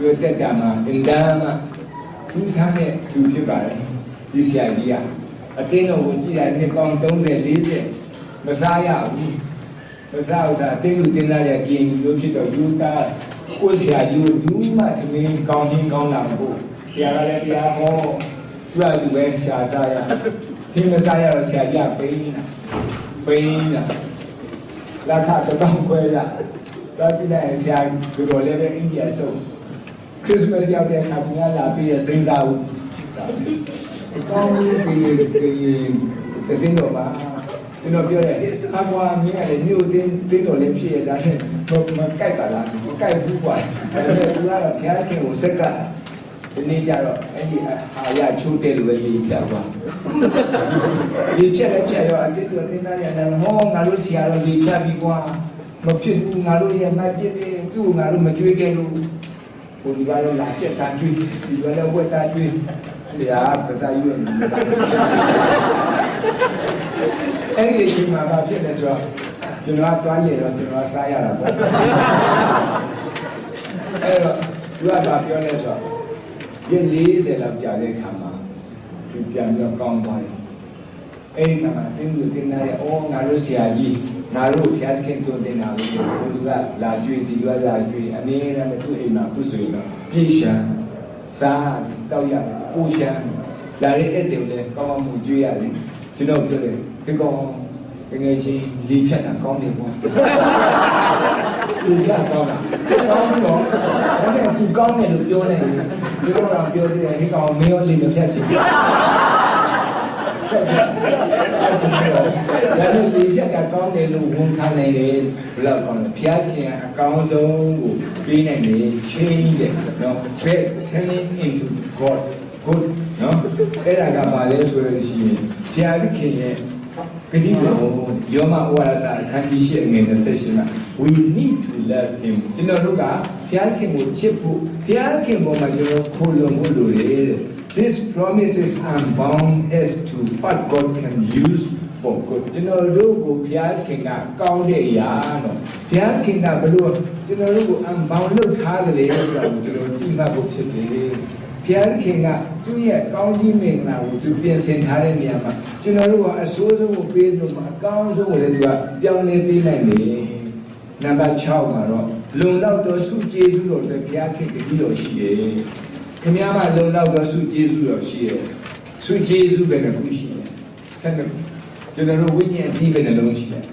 သူ့တက်တာမှာအင်ဒါမှာသူစားတဲ့သူဖြစ်ပါတယ်ဒီဆရာကြီးကအတင်းတော်ကိုကြည့်ရတဲ့ပေါင်30 40မစားရဘူးမစားတော့အတင်းလူတင်းလာတဲ့กินလို့ဖြစ်တော့ယူတာကိုဆရာကြီးကိုဘူးမှသမင်းကောင်းချင်းကောင်းလာမဟုတ်ဆရာကလည်းတရားဟောသူကသူပဲရှာစားရဒီမစားရတော့ဆရာကြီးကပိန်းနေတာပိန်းနေတာလက်ခတော့ခွဲရတော့ကြည့်လိုက်ဆရာကတော်လည်းပဲအိန္ဒိယဆုံး ခရစ်စမတ်ရောက်တဲ့အခါကလာပြီးရစိမ့်စားဦးကောင်းပြီးပြီးတင်းတော့ပါကျွန်တော်ပြောတယ်အကွာမင်းကလည်းမြို့တင်းတင်းတော်လည်းဖြစ်ရတာနဲ့မမကြိုက်ပါလားမကြိုက်ဘူးကွာဒါပေမဲ့သူကတော့ဘုရားခင်ကိုစက်ကဒီနေ့ကျတော့အဲ့ဒီအာရချိုးတယ်လို့ပဲဒီပြသွားဒီချက်လည်းချက်ရောအတိတ်ကတင်းသားရတယ်ဟောငါတို့ဆရာတော်ဒီဖြတ်ပြီးကွာမဖြစ်ဘူးငါတို့ရဲ့မိုက်ပြည့်ပြည့်သူ့ငါတို့မကြွေးခဲ့လို့ ကိုဒီကလည်းလာချက်တန်းကျွေးဒီကလည်းဝက်သားကျွေးဆရာပဇာယူရမစားအဲ့ဒီအချိန်မှာဘာဖြစ်လဲဆိုတော့ကျွန်တော်ကတွားရတော့ကျွန်တော်စားရတာပေါ့အဲ့တော့သူကဘာပြောလဲဆိုတော့ရ40လောက်ကြာတဲ့ခါမှာသူပြန်ပြီးတော့ကောင်းသွားတယ် အဲ့ဒီခါမှာတင်းလူတင်းသားရဲ့အော်ငါတို့ဆရာကြီးငါတို့ဘုရားသခင်တို့တင်တာလို့ဘုရားကလာကျွေးဒီကလာကျွေးအမြဲတမ်းသူ့အိမ်မှာပုဆိုရင်တော့ပြည့်ရှမ်းစားတောက်ရပူရှမ်းလာတဲ့အဲ့တယ်လည်းကောင်းကောင်းမူကျွေးရတယ်ကျွန်တော်ပြောတယ်ဒီကောင်ငယ်ငယ်ချင်းလီဖြတ်တာကောင်းတယ်ပေါ့လူကြကောင်းတာကောင်းတော့ဒါနဲ့သူကောင်းတယ်လို့ပြောနေတယ်ဒီကောင်ကပြောသေးတယ်ဒီကောင်မင်းရောလီမဖြတ်ချင်ဘူး ဒါနဲ့လေဖြတ်ကကောင်းတယ်လို့ဝန်ခံနိုင်တယ်ဘယ်လောက်ကောင်းလဲဘုရားခင်ကအကောင်းဆုံးကိုပေးနိုင်တယ် change တယ်နော် faith turning into god good နော်အဲ့ဒါကပါလဲဆိုလို့ရှိရင်ဘုရားခင်ရဲ့ ဂတိတော်ယောမဝါရစာအခန်းကြီး၈ငွေ28မှာ we need to love him ကျွန်တော်တို့ကဘုရားခင်ကိုချစ်ဖို့ဘုရားခင်ပေါ်မှာကျွန်တော်ခိုးလုံဖို့လိုတယ်တဲ့ This promises and bound as to what God can use for good ကျွန်တော်တို့ကိုဘုရားခင်ကကောင်းတဲ့အရာတော့ဘုရားခင်ကဘလို့ကျွန်တော်တို့ကို unbound လုပ်ထားတယ်လေဆိုတာကိုကျွန်တော်ကြည့်မှတ်ဖို့ဖြစ်တယ် ဘုရားခင်ကသူ့ရဲ့ကောင်းကြီးမင်္ဂလာကိုသူပြင်ဆင်ထားတဲ့နေရာမှာကျွန်တော်တို့ကအဆိုးဆုံးကိုပေးလို့မှာအကောင်းဆုံးကိုလည်းသူကပြောင်းလဲပေးနိုင်တယ်နံပါတ်6မှာတော့လုံလောက်သောစုကျေးဇူးတော်တွေဘုရားခင်တတိတော်ရှိတယ်ခင်ဗျားကလုံလောက်သောစုကျေးဇူးတော်ရှိတယ်စုကျေးဇူးပဲတစ်ခုရှိတယ်ဆက်နှစ်ခုကျွန်တော်တို့ဝိညာဉ်အဓိပ္ပာယ်နှလုံးရှိတယ်